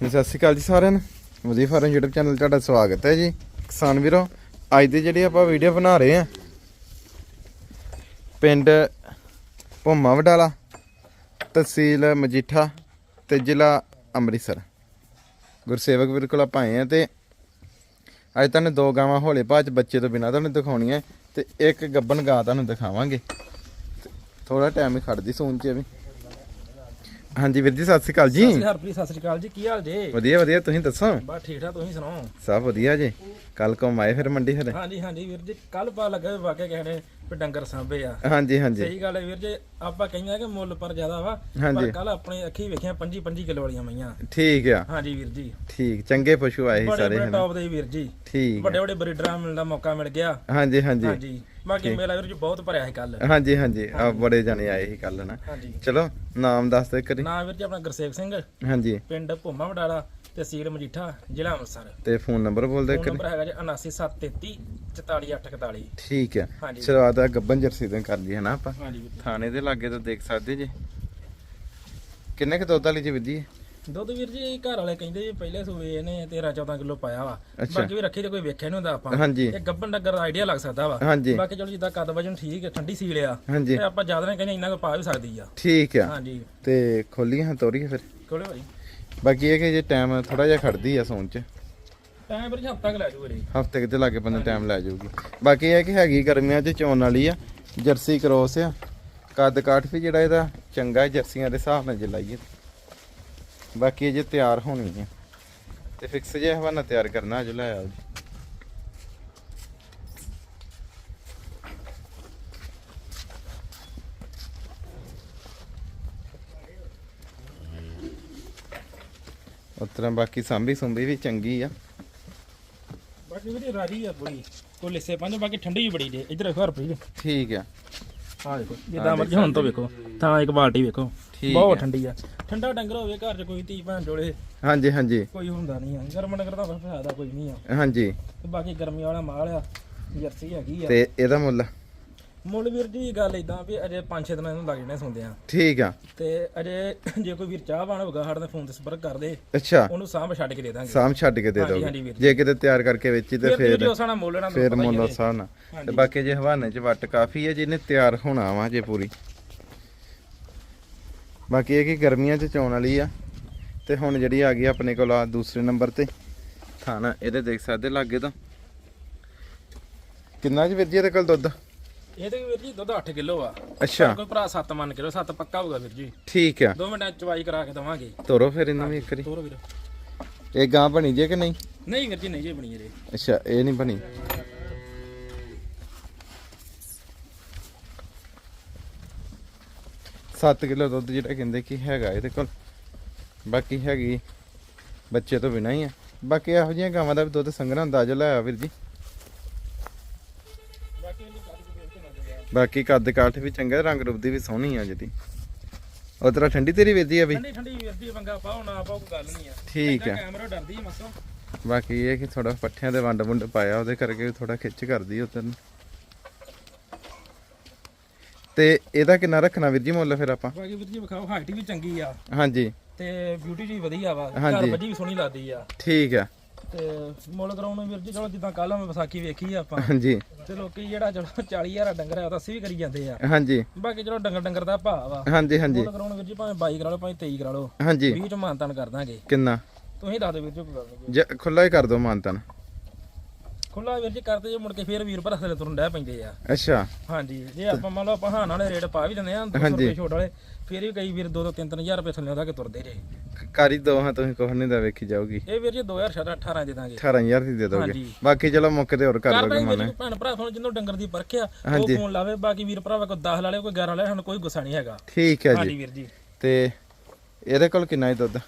ਜੀ, ਸਤਿ ਸ਼੍ਰੀ ਅਕਾਲ ਜੀ ਸਾਰਿਆਂ ਨੂੰ। ਵਧੀਆ ਫਾਰਮ YouTube ਚੈਨਲ ਤੁਹਾਡਾ ਸਵਾਗਤ ਹੈ ਜੀ। ਕਿਸਾਨ ਵੀਰੋ ਅੱਜ ਦੀ ਜਿਹੜੀ ਆਪਾਂ ਵੀਡੀਓ ਬਣਾ ਰਹੇ ਆ ਪਿੰਡ ਭੁੰਮਾ ਵਡਾਲਾ ਤਹਿਸੀਲ ਮਜੀਠਾ ਤੇ ਜ਼ਿਲ੍ਹਾ ਅੰਮ੍ਰਿਤਸਰ। ਗੁਰਸੇਵਕ ਵੀਰ ਕੋਲ ਆਪਾਂ ਆਏ ਆ ਤੇ ਅੱਜ ਤੁਹਾਨੂੰ ਦੋ ਗਾਵਾਂ ਹੋਲੇ ਭਾਜ ਬੱਚੇ ਤੋਂ ਬਿਨਾਂ ਤੁਹਾਨੂੰ ਦਿਖਾਉਣੀਆਂ ਤੇ ਇੱਕ ਗੱਬਨ ਗਾਂ ਤੁਹਾਨੂੰ ਦਿਖਾਵਾਂਗੇ। ਥੋੜਾ ਟਾਈਮ ਹੀ ਖੜਦੀ ਸੂਨ 'ਚ ਵੀ। ਹਾਂਜੀ ਵੀਰ ਜੀ ਸਤਿ ਸ਼੍ਰੀ ਅਕਾਲ ਜੀ। ਸਤਿ ਸ਼੍ਰੀ ਅਕਾਲ ਹਰਪ੍ਰੀਤ ਸਤਿ ਸ਼੍ਰੀ ਅਕਾਲ ਜੀ ਕੀ ਹਾਲ ਜੇ? ਵਧੀਆ ਵਧੀਆ ਤੁਸੀਂ ਦੱਸੋ? ਬਸ ਠੀਕ ਠਾਕ ਤੁਸੀਂ ਸੁਣਾਓ? ਸਭ ਵਧੀਆ ਜੀ। ਕੱਲ ਕੋ ਆਏ ਫਿਰ ਮੰਡੀ ਫਿਰ? ਹਾਂਜੀ ਹਾਂਜੀ ਵੀਰ ਜੀ ਕੱਲ ਪਾ ਲੱਗਾ ਵਾਕਿਆ ਕਿਸੇ ਨੇ ਵੀ ਡੰਗਰ ਸਾਂਭੇ ਆ। ਹਾਂਜੀ ਹਾਂਜੀ। ਸਹੀ ਗੱਲ ਹੈ ਵੀਰ ਜੀ ਆਪਾਂ ਕਹਿੰਦੇ ਆ ਕਿ ਮੁੱਲ ਪਰ ਜ਼ਿਆਦਾ ਵਾ। ਪਰ ਕੱਲ ਆਪਣੀ ਅੱਖੀ ਵੇਖਿਆ 25 25 ਕਿਲੋ ਵਾਲੀਆਂ ਮਈਆਂ। ਠੀਕ ਆ। ਹਾਂਜੀ ਵੀਰ ਜੀ। ਠੀਕ ਚੰਗੇ ਪਸ਼ੂ ਆਏ ਸਾਰੇ ਬੜੇ ਟੌਪ ਦੇ ਵੀਰ ਜੀ। ਠੀਕ ਵੱਡੇ ਵੱਡੇ ਬਰੀਡਰਾਂ ਮਿਲਣ ਦਾ ਮੌਕਾ ਮਿਲ ਗਿਆ। ਹਾਂਜੀ ਹਾਂਜੀ। ਹਾਂਜੀ। ਬਾਕੀ ਮੇਲਾ ਵੀਰ ਜੀ ਬਹੁਤ ਭਰਿਆ ਸੀ ਕੱਲ ਹਾਂਜੀ ਹਾਂਜੀ। ਆ ਬੜੇ ਜਾਣੇ ਆਏ ਸੀ ਕੱਲ ਨਾ ਚਲੋ ਨਾਮ ਦੱਸ ਦੇ ਕਰੀ ਨਾਮ ਵੀਰ ਜੀ ਆਪਣਾ ਗੁਰਸੇਵ ਸਿੰਘ। ਹਾਂਜੀ। ਪਿੰਡ ਭੁੰਮਾ ਵਡਾਲਾ। ਤਹਿਸੀਲ ਮਜੀਠਾ ਜ਼ਿਲ੍ਹਾ ਅੰਮ੍ਰਿਤਸਰ। ਤੇ ਫੋਨ ਨੰਬਰ ਬੋਲ ਦੇ ਫੋਨ ਨੰਬਰ ਹੈਗਾ ਜੀ 79733 44841 ਠੀਕ ਆ ਹਾਂਜੀ। ਸ਼ੁਰੂਆਤ ਆ ਗੱਬਨ ਜਰਸੀ ਤੋਂ ਕਰ ਲਈ ਹੈ ਨਾ ਆਪਾਂ। ਹਾਂਜੀ ਵੀਰ। ਥਾਣੇ ਦੇ ਲਾਗੇ ਤੋਂ ਦੇਖ ਸਕਦੇ ਜੀ। ਕਿੰਨੇ ਕ ਦੁੱਧ ਵਾਲੀ ਜੀ ਵਿਧੀ ਦੁੱਧ ਵੀਰ ਜੀ ਘਰ ਵਾਲੇ ਕਹਿੰਦੇ ਜੀ ਪਹਿਲੇ ਸੂਏ ਇਹਨੇ 13 14 ਕਿਲੋ ਪਾਇਆ ਵਾ। ਅੱਛਾ। ਬਾਕੀ ਵੀ ਰੱਖੀ ਤੇ ਕੋਈ ਵੇਖਿਆ ਨਹੀਂ ਹੁੰਦਾ ਆਪਾਂ। ਹਾਂਜੀ। ਇਹ ਗੱਬਨ ਡੰਗਰ ਦਾ ਆਈਡੀਆ ਲੱਗ ਸਕਦਾ ਵਾ। ਹਾਂਜੀ। ਬਾਕੀ ਚਲੋ ਜਿੱਦਾਂ ਕੱਦ ਵਜਨ ਠੀਕ ਹੈ ਠੰਡੀ ਸੀਲ ਆ। ਹਾਂਜੀ। ਤੇ ਆਪਾਂ ਜ਼ਿਆਦਾ ਨਹੀਂ ਕਹਿੰਦੇ ਇੰਨਾ ਕੁ ਪਾ ਵੀ ਸਕਦੀ ਆ। ਠੀਕ ਆ। ਹਾਂਜੀ। ਤੇ ਖੋਲੀਆਂ ਤੋਰੀਏ ਫਿਰ। ਕੋਲੇ ਭਾਈ ਬਾਕੀ ਇਹ ਕਿ ਜੇ ਟਾਈਮ ਥੋੜਾ ਜਿਹਾ ਖੜਦੀ ਆ ਸੌਣ ਚ। ਟਾਈਮ ਜੀ ਹਫਤਾ ਕੁ ਲੈ ਜੂ। ਵੀਰੇ ਹਫ਼ਤੇ ਕਿਤੇ ਲਾਗੇ ਬੰਦੇ ਟਾਈਮ ਲੈ ਜਾਊਗੀ ਬਾਕੀ ਇਹ ਹੈ ਕਿ ਹੈਗੀ ਗਰਮੀਆਂ 'ਚ ਚੋਣ ਵਾਲੀ ਆ ਜਰਸੀ ਕ੍ਰੋਸ ਆ। ਕੱਦ ਕਾਠ ਵੀ ਜਿਹੜਾ ਇਹਦਾ ਚੰਗਾ ਜਰਸੀਆਂ ਦੇ ਹਿਸਾਬ ਨਾਲ ਜੇ ਲਾਈਏ। ਬਾਕੀ ਇਹ ਜੇ ਤਿਆਰ ਹੋਣੀ ਹੈ ਤੇ ਫਿਕਸ ਜੇ ਹਵਾਨਾ ਤਿਆਰ ਕਰਨਾ ਜੋ ਲੈ ਆਓ ਜੀ। ਉਸ ਤਰ੍ਹਾਂ ਬਾਕੀ ਸਾਂਭੀ ਸੁੰਭੀ ਵੀ ਚੰਗੀ ਆ। ਬਾਕੀ ਵੀਰੇ ਰਾਜੀ ਆ ਪੂਰੀ ਕੋਈ ਲਿੱਸੇ ਪੰਜ ਬਾਕੀ ਠੰਡੀ ਵੀ ਬੜੀ ਜੇ। ਇੱਧਰ ਦੇਖੋ ਹਰਪ੍ਰੀਤ। ਠੀਕ ਆ। ਆ ਦੇਖੋ ਜਿੱਦਾਂ ਮਰਜ਼ੀ ਹੁਣ ਤੋਂ ਵੇਖੋ ਤਾਂ ਇੱਕ ਬਾਲਟੀ ਵੇਖੋ ਠੀਕ ਬਹੁਤ। ਠੰਡੀ ਆ। ਠੰਡਾ ਡੰਗਰ ਹੋਵੇ ਘਰ 'ਚ ਕੋਈ ਧੀ ਭੈਣ ਜੋੜੇ ਹਾਂਜੀ ਹਾਂਜੀ। ਕੋਈ ਹੁੰਦਾ ਨਹੀਂ ਆ। ਗਰਮ ਡੰਗਰ ਦਾ ਫਾਇਦਾ ਕੋਈ ਨਹੀਂ ਆ। ਹਾਂਜੀ। ਤੇ ਬਾਕੀ ਗਰਮੀ ਵਾਲਾ ਮਾਲ ਆ ਜਰਸੀ ਹੈਗੀ ਆ। ਤੇ ਇਹਦਾ ਮੁੱਲ? ਮੁੱਲ ਵੀਰ ਜੀ ਗੱਲ ਇਦਾਂ ਵੀ ਅਜੇ 5-6 ਦਿਨਾਂ ਨੂੰ ਲੱਗ ਜਾਣੇ ਸੁਣਦੇ ਆ। ਠੀਕ ਆ। ਤੇ ਅਜੇ ਜੇ ਕੋਈ ਵੀਰ ਚਾਹਵਾਨ ਹੋਗਾ ਸਾਡੇ ਨਾਲ ਫੋਨ ਤੇ ਸੰਪਰਕ ਕਰਦੇ ਅੱਛਾ। ਉਹਨੂੰ ਸਾਂਭ ਛੱਡ ਕੇ ਦੇ ਦਾਂਗੇ। ਸਾਮ ਛੱਡ ਕੇ ਦੇ ਦੋਗੇ। ਜੇ। ਕਿਤੇ ਤਿਆਰ ਕਰਕੇ ਵੇਚੀ ਤੇ ਫਿਰ ਫੇਰ ਉਸ ਨਾਲ ਮੁੱਲ। ਸਾਹ ਨਾ ਤੇ। ਬਾਕੀ ਜੇ ਹਵਾਨੇ ਚ ਵੱਟ ਕਾਫੀ ਹੈ ਜਿਹਨੇ ਤਿਆਰ ਹੋਣਾ ਵਾ ਜੇ ਪੂਰੀ। ਬਾਕੀ ਇਹ ਕਿ ਗਰਮੀਆਂ ਚ ਚੋਣ ਵਾਲੀ ਆ। ਤੇ ਹੁਣ ਜਿਹੜੀ ਆ ਗਈ ਆਪਣੇ ਕੋਲ ਆ ਦੂਸਰੇ ਨੰਬਰ ਤੇ। ਥਾਣਾ ਇਹਦੇ ਦੇਖ ਸਕਦੇ ਲਾਗੇ ਤੋਂ। ਕਿੰਨਾ ਜੀ ਵੀਰ ਜੀ ਇਹਦੇ ਕੋਲ ਦੁੱਧ? ਇਹ ਤੇ ਵੀਰ ਜੀ ਦੁੱਧ 8 ਕਿਲੋ ਆ। ਅੱਛਾ। ਕੋਈ ਭਰਾ 7 ਮੰਨ ਕਿਲੋ 7 ਪੱਕਾ ਹੋਊਗਾ ਵੀਰ ਜੀ। ਠੀਕ ਆ। 2 ਮਿੰਟਾਂ 'ਚ ਚਵਾਈ ਕਰਾ ਕੇ ਦਵਾਂਗੇ। ਤੋਰੋ ਫਿਰ ਇਹਨੂੰ ਵੀ ਇੱਕ ਵਾਰੀ। ਤੋਰੋ ਵੀਰ। ਇਹ ਗਾਂ ਬਣੀ ਜੇ ਕਿ ਨਹੀਂ? ਨਹੀਂ ਵੀਰ ਜੀ ਨਹੀਂ ਜੀ ਬਣੀ ਇਹਦੇ ਅੱਛਾ ਇਹ ਨਹੀਂ ਬਣੀ। ਸੱਤ ਕਿਲੋ ਦੁੱਧ ਜਿਹੜਾ ਕਹਿੰਦੇ ਕਿ ਹੈਗਾ ਇਹਦੇ ਕੋਲ। ਬਾਕੀ ਹੈਗੀ ਬੱਚੇ ਤੋਂ ਬਿਨਾਂ ਹੀ ਆ। ਬਾਕੀ ਇਹੋ ਜਿਹੀਆਂ ਗਾਵਾਂ ਦਾ ਵੀ ਦੁੱਧ ਸੰਘਣਾ ਹੁੰਦਾ ਜੋ ਲਾਇਆ ਵੀਰ ਜੀ ਬਾਕੀ ਇਹਦੀ ਕੱਦ ਕੁ ਦੇਖ ਕੇ ਨਾ ਦਿਆ ਬਾਕੀ ਕੱਦ ਕਾਠ ਵੀ ਚੰਗਾ ਰੰਗ ਰੂਪ ਦੀ ਵੀ ਸੋਹਣੀ ਆ ਜਿਹਦੀ। ਉਹ ਤਰ੍ਹਾਂ ਠੰਡੀ ਤੇਰੀ ਵੀਰਦੀ ਆ ਵੀ? ਠੰਡੀ ਠੰਡੀ ਜੀ ਪੰਗਾ ਪਾਓ ਨਾ ਪਾਓ ਕੋਈ ਗੱਲ ਨਹੀਂ ਆ। ਠੀਕ ਆ। ਕੈਮਰਾ ਡਰਦੀ ਆ ਮਸੋਂ ਬਾਕੀ ਇਹ ਕਿ ਥੋੜਾ ਪੱਠਿਆਂ ਦੇ ਵੰਡ ਵੁੰਡ ਪਾਇਆ ਉਹਦੇ ਕਰਕੇ ਥੋੜਾ ਖਿੱਚ ਕਰਦੀ ਉਧਰ ਨੂੰ। ਤੇ ਇਹਦਾ ਕਿੰਨਾ ਰੱਖਣਾ ਵੀਰ ਜੀ ਮੁੱਲ ਫਿਰ ਆਪਾਂ? ਬਾਕੀ ਵੀਰ ਜੀ ਵਿਖਾਓ ਹਾਈਟ ਵੀ ਚੰਗੀ ਆ। ਹਾਂਜੀ। ਤੇ ਬਿਊਟੀ ਜੀ ਵਧੀਆ ਵਾ ਘਰ ਹਾਂਜੀ। ਵੱਜੀ ਵੀ ਸੋਹਣੀ ਲੱਗਦੀ ਆ। ਠੀਕ ਆ। ਤੇ ਮੁੱਲ ਕਰਾਉਣ ਨੂੰ ਵੀਰ ਜੀ ਚਲੋ ਜਿੱਦਾਂ ਕੱਲ ਮੈਂ ਵਿਸਾਖੀ ਵੇਖੀ ਆ ਆਪਾਂ। ਹਾਂਜੀ। ਤੇ ਲੋਕੀ ਜਿਹੜਾ ਚਲੋ 40000 ਦਾ ਡੰਗਰ ਆ ਉਹ ਤਾਂ ਅਸੀਂ ਵੀ ਕਰੀ ਜਾਂਦੇ ਆ। ਹਾਂਜੀ। ਬਾਕੀ ਚਲੋ ਡੰਗਰ ਡੰਗਰ ਦਾ ਭਾਅ ਵਾ। ਹਾਂਜੀ ਹਾਂਜੀ। ਮੁੱਲ ਕਰਾਉਣ ਵੀਰ ਜੀ ਭਾਵੇਂ 22 ਕਰਾ ਲਓ ਭਾਵੇਂ 23 ਕਰਾ ਲਓ। ਹਾਂਜੀ। 20 ਚ ਮਾਨਤਾਨ ਕਰ ਦਾਂਗੇ। ਕਿੰਨਾ? ਤੁਸੀਂ ਦੱਸ ਦਿਓ ਵੀਰ ਜੀ ਕੋਈ ਗੱਲ ਨਹੀਂ ਜ- ਖੁੱਲਾ ਹੀ ਕਰ ਦੋ ਮਾਨਤਨ। ਖੁੱਲਾ ਵੀਰ ਜੀ ਕਰਦੇ ਜੇ ਮੁੜ ਕੇ ਫੇਰ ਵੀਰ ਭਰਾ ਥਲੇ ਤੁਰਨ ਡੈ ਪੈਂਦੇ ਆ। ਅੱਛਾ। ਹਾਂਜੀ ਜੇ ਆਪਾਂ ਮੰਨ ਲਓ ਆਪਾਂ ਹਾਨ ਵਾਲੇ ਰੇਟ ਪਾ ਵੀ ਦਿੰਦੇ ਆ 200 ਹਾਂਜੀ। ਰੁਪਏ ਛੋਟ ਵਾਲੇ ਫੇਰ ਵੀ ਕਈ ਵੀਰ 2 2 3 3000 ਰੁਪਏ ਥੱਲੇ ਉਹਦਾ ਕੇ ਤੁਰਦੇ ਜੇ। ਕਾਰੀ ਦੋ ਹਾਂ ਤੁਸੀਂ ਕੁਛ ਨਹੀਂ ਦਾ ਵੇਖੀ ਜਾਊਗੀ। ਇਹ ਵੀਰ ਜੀ 2018 ਦੇ ਦਾਂਗੇ। 18000 ਦੀ ਦੇ ਦੋਗੇ। ਹਾਂਜੀ। ਬਾਕੀ ਚਲੋ ਮੌਕੇ ਤੇ ਹੋਰ ਕਰ ਵੀਰ ਮਨ ਭੈਣ ਭਰਾ ਤੁਹਾਨੂੰ ਜਿੰਨੂੰ ਡੰਗਰ ਦੀ ਪਰਖਿਆ ਉਹ ਹਾਂਜੀ। ਫੋਨ ਲਾਵੇ ਬਾਕੀ ਵੀਰ ਭਰਾਵਾ ਕੋਈ 10 ਲਾ ਲਿਆ ਕੋਈ 11 ਲਾ ਸਾਨੂੰ ਕੋਈ ਗੁੱਸਾ ਨਹੀਂ ਹੈਗਾ। ਠੀਕ ਹੈ ਹਾਂਜੀ ਜੀ ਵੀਰ ਜੀ। ਤੇ ਇਹਦੇ ਕੋਲ ਕਿੰਨਾ ਹੀ ਦੁੱਧ?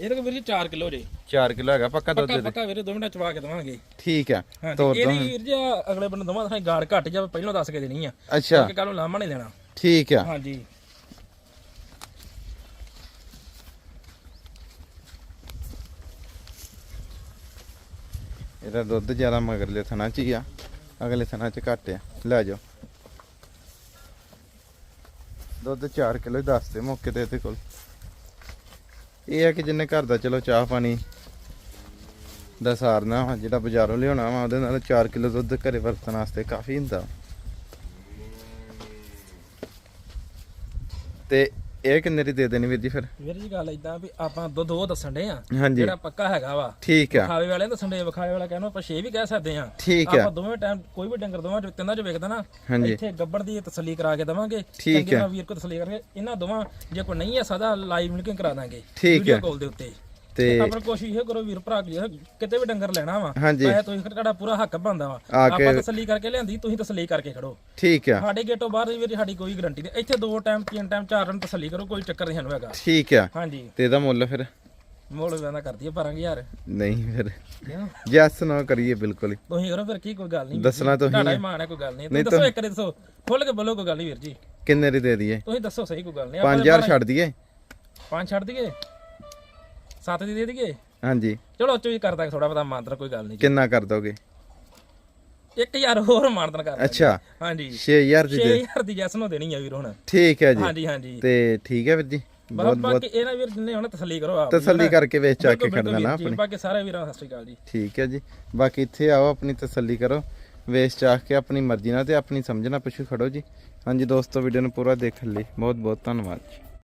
ਇਹਦੇ ਕੋਲ ਵੀਰ ਜੀ 4 ਕਿਲੋ ਜੇ। 4 ਕਿਲੋ ਹੈਗਾ ਪੱਕਾ ਦੁੱਧ ਪੱਕਾ ਦੇ ਪੱਕਾ ਵੀਰੇ 2 ਮਿੰਟਾਂ ਚਵਾ ਕੇ ਦਵਾਂਗੇ। ਠੀਕ ਆ ਤੋਰ ਦੋ ਇਹਦੀ ਵੀਰ ਜੀ ਅਗਲੇ ਬੰਦੇ ਦਵਾਂ ਤਾਂ ਗਾੜ ਘੱਟ ਜਾਵੇ ਪਹਿਲਾਂ ਦੱਸ ਕੇ ਦੇਣੀ ਆ। ਅੱਛਾ। ਕਿ ਕੱਲ ਨੂੰ ਲਾਮਾ ਨਹੀਂ ਦੇਣਾ ਠੀਕ ਆ। ਹਾਂਜੀ। ਇਹਦਾ ਦੁੱਧ ਜ਼ਿਆਦਾ ਮਗਰਲੇ ਥਣਾ ਚ ਹੀ ਆ। ਅਗਲੇ ਥਣਾ ਚ ਘੱਟ ਆ। ਲੈ ਜਾਓ। ਦੁੱਧ 4 ਕਿਲੋ ਦੱਸ ਦੇ ਮੌਕੇ ਤੇ ਇਹਦੇ ਕੋਲ। ਇਹ ਹੈ ਕਿ ਜਿੰਨੇ ਘਰ ਦਾ ਚਲੋ ਚਾਹ ਪਾਣੀ ਦਾ ਸਾਰਨਾ ਵਾ, ਜਿਹੜਾ ਬਾਜ਼ਾਰੋਂ ਲਿਆਉਣਾ ਵਾ, ਉਹਦੇ ਨਾਲ 4 ਕਿਲੋ ਦੁੱਧ ਘਰੇ ਵਰਤਣ ਵਾਸਤੇ ਕਾਫੀ ਹੁੰਦਾ ਤੇ ਇਹ ਕਿੰਨੇ ਦੀ ਦੇ ਦੇਣੀ ਵੀਰ ਜੀ ਫਿਰ? ਵੀਰ ਜੀ ਗੱਲ ਇਦਾਂ ਵੀ ਆਪਾਂ ਦੁੱਧ ਉਹ ਦੱਸਣ ਦੇ ਆ ਹਾਂਜੀ। ਜਿਹੜਾ ਪੱਕਾ ਹੈਗਾ ਵਾ। ਠੀਕ ਆ। ਵਿਖਾਵੇ ਵਾਲੇ ਦੱਸਣ ਦੇ ਵਿਖਾਵੇ ਵਾਲਾ ਕਹਿੰਦਾ ਆਪਾਂ 6 ਵੀ ਕਹਿ ਸਕਦੇ ਆ। ਠੀਕ ਆ। ਆਪਾਂ ਦੋਵੇਂ ਟਾਈਮ ਕੋਈ ਵੀ ਡੰਗਰ ਦੋਵਾਂ ਚ ਤਿੰਨਾਂ ਚ ਵੇਖਦਾ ਨਾ ਹਾਂਜੀ। ਇੱਥੇ ਗੱਬੜ ਦੀ ਤਸੱਲੀ ਕਰਾ ਕੇ ਦਵਾਂਗੇ। ਠੀਕ ਚੰਗੇ। ਨਾਲ ਵੀਰ ਕੋ ਤਸੱਲੀ ਕਰਕੇ ਇਹਨਾਂ ਦੋਵਾਂ ਜੇ ਕੋਈ ਨਹੀਂ ਹੈ ਸਦਾ ਲਾਈਵ ਮਿਲਕਿੰਗ ਕਰਾ ਦਾਂਗੇ। ਠੀਕ ਹੈ। ਕਾਲ ਦੇ ਉੱਤੇ। ਤੇ ਆਪਣਾ ਕੋਸ਼ਿਸ਼ ਇਹ ਕਰੋ ਵੀਰ ਭਰਾ ਕਿ ਕਿਤੇ ਵੀ ਡੰਗਰ ਲੈਣਾ ਵਾ ਹਾਂਜੀ। ਪੈਸੇ ਤੁਸੀਂ ਤੁਹਾਡਾ ਪੂਰਾ ਹੱਕ ਬਣਦਾ ਵਾ। ਆ ਕੇ- ਆਪਾਂ ਤਸੱਲੀ ਕਰਕੇ ਲਿਆਂਦੀ ਤੁਸੀਂ ਤਸੱਲੀ ਕਰਕੇ ਖੜੋ। ਠੀਕ ਆ। ਸਾਡੇ ਗੇਟੋਂ ਬਾਹਰ ਵੀਰ ਸਾਡੀ ਕੋਈ ਗਾਰੰਟੀ ਨਹੀਂ। ਇੱਥੇ ਦੋ ਟਾਈਮ ਤਿੰਨ ਟਾਈਮ ਚਾਰ ਟਾਈਮ ਤਸੱਲੀ ਕਰੋ ਕੋਈ ਚੱਕਰ ਨਹੀਂ ਸਾਨੂੰ ਹੈਗਾ। ਠੀਕ ਆ। ਹਾਂਜੀ। ਤੇ ਇਹਦਾ ਮੁੱਲ ਫਿਰ? ਮੋਲ ਵੇਂਦਾ ਕਰਦੀ ਆ 12000 ਨਹੀਂ ਫਿਰ। ਕਿਉਂ? ਜੈਸ ਨਾ ਕਰੀਏ ਬਿਲਕੁਲ ਹੀ। ਤੁਸੀਂ ਕਰੋ ਫਿਰ ਕੀ ਕੋਈ ਗੱਲ ਨਹੀਂ। ਦੱਸਣਾ ਤੁਸੀਂ। ਤੁਹਾਡਾ ਹੈ। ਹੀ ਮਾਣ ਹੈ ਕੋਈ ਗੱਲ ਨਹੀਂ। ਨਹੀਂ ਤੁਸੀਂ ਦੱਸੋ ਇੱਕ ਵਾਰੀ ਦੱਸੋ। ਖੁੱਲ ਕੇ ਬੋਲੋ ਕੋਈ ਗੱਲ ਨਹੀਂ ਵੀਰ ਜੀ। ਕਿੰਨੇ ਦੀ ਦੇ ਦਈਏ? ਤੁਸੀਂ ਦੱਸੋ ਸਹੀ ਕੋਈ ਗੱਲ ਨਹੀਂ। 5000 ਛੱਡ ਦਈਏ। ਪੰਜ ਛੱਡ ਦਈਏ? ਸੱਤ ਦੀ ਦੇ ਦਈਏ? ਹਾਂਜੀ। ਚਲੋ ਚੋ ਹੀ ਕਰਦਾ ਥੋੜਾ ਬਤਾ ਮਾਨਤਰ ਕੋਈ ਗੱਲ ਨਹੀਂ ਜੀ। ਕਿੰਨਾ ਕਰ ਦੋਗੇ? 1000 ਹੋਰ ਮਾਨਤਨ ਕਰ। ਅੱਛਾ। ਹਾਂਜੀ। 6000 ਦੀ ਦੇ 6000 ਦੀ ਜੈਸ ਨੂੰ ਦੇਣੀ ਆ ਵੀਰ ਹੁਣ। ਠੀਕ ਹੈ ਜੀ। ਹਾਂਜੀ ਹਾਂਜੀ। ਤੇ ਠੀਕ ਹੈ ਵੀਰ ਜੀ। ਬਹੁਤ ਬਾਕੀ ਇਹਨਾਂ ਵੀਰ ਜਿੰਨੇ ਹੁਣ ਤਸੱਲੀ ਕਰੋ ਆਪ ਤਸੱਲੀ ਕਰਕੇ ਵੇਚ ਚੱਕ ਕੇ ਖੜਨਾ ਨਾ ਜੀ, ਆਪਣੀ। ਬਾਕੀ ਸਾਰੇ ਵੀਰਾਂ ਸਤਿ ਸ਼੍ਰੀ ਅਕਾਲ ਜੀ। ਠੀਕ ਹੈ ਜੀ। ਬਾਕੀ ਇੱਥੇ ਆਓ ਆਪਣੀ ਤਸੱਲੀ ਕਰੋ। ਵੇਚ ਚਾਖ ਕੇ ਆਪਣੀ ਮਰਜ਼ੀ ਨਾਲ ਤੇ ਆਪਣੀ ਸਮਝ ਨਾਲ ਪਿੱਛੇ ਖੜੋ ਜੀ। ਹਾਂਜੀ ਦੋਸਤੋ ਵੀਡੀਓ ਨੂੰ ਪੂਰਾ ਦੇਖਣ ਲਈ। ਬਹੁਤ ਬਹੁਤ ਧੰਨਵਾਦ ਜੀ।